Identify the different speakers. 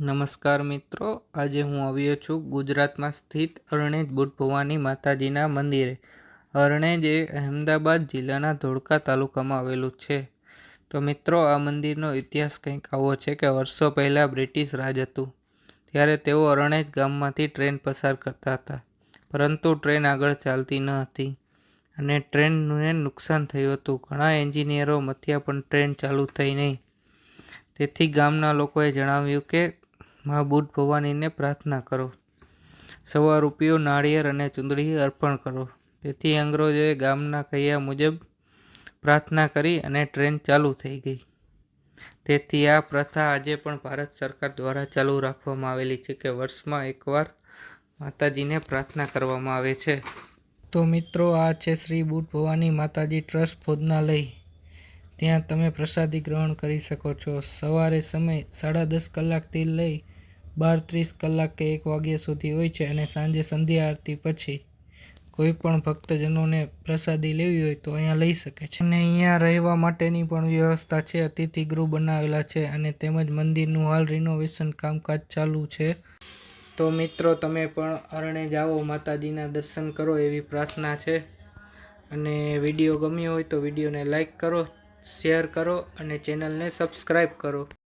Speaker 1: નમસ્કાર મિત્રો, આજે હું આવ્યો છું ગુજરાતમાં સ્થિત અરણેજ બુટ ભવાની માતાજીના મંદિરે. અરણેજ એ અહેમદાબાદ જિલ્લાના ધોળકા તાલુકામાં આવેલું છે. તો મિત્રો, આ મંદિરનો ઇતિહાસ કંઈક આવો છે કે વર્ષો પહેલાં બ્રિટિશ રાજ હતું. ત્યારે તેઓ અરણેજ ગામમાંથી ટ્રેન પસાર કરતા હતા. પરંતુ ટ્રેન આગળ ચાલતી ન હતી અને ટ્રેનને નુકસાન થયું હતું. ઘણા એન્જિનિયરો મથ્યા પણ ટ્રેન ચાલુ થઈ નહીં. તેથી ગામના લોકોએ જણાવ્યું કે મા બુટ ભવાનીને પ્રાર્થના કરો. સવા રૂપિયો, નાળિયેર અને ચુંદડી અર્પણ કરો. તેથી અંગ્રેજોએ ગામના કહ્યા મુજબ પ્રાર્થના કરી અને ટ્રેન ચાલુ થઈ ગઈ. તેથી આ પ્રથા આજે પણ ભારત સરકાર દ્વારા ચાલુ રાખવામાં આવેલી છે કે વર્ષમાં એકવાર માતાજીને પ્રાર્થના કરવામાં આવે છે. તો મિત્રો, આ છે શ્રી બુટ ભવાની માતાજી ટ્રસ્ટ ભોજનાલય. ત્યાં તમે પ્રસાદી ગ્રહણ કરી શકો છો. સવારે સમય સાડા દસ કલાકથી લઈ બાર ત્રીસ કલાક કે એક વાગ્યા સુધી હોય છે અને સાંજે સંધ્યા આરતી પછી કોઈ પણ ભક્તજનોને પ્રસાદી લેવી હોય તો અહીંયા લઈ શકે છે. અને અહીંયા રહેવા માટેની પણ વ્યવસ્થા છે. અતિથિ ગૃહ બનાવેલા છે અને તેમજ મંદિરનું હાલ રિનોવેશન કામકાજ ચાલુ છે. તો મિત્રો, તમે પણ અરણે જાઓ માતાજીના દર્શન કરો એવી પ્રાર્થના છે. અને વીડિયો ગમ્યો હોય તો વિડીયોને લાઈક કરો, શેર કરો અને ચેનલને સબસ્ક્રાઈબ કરો.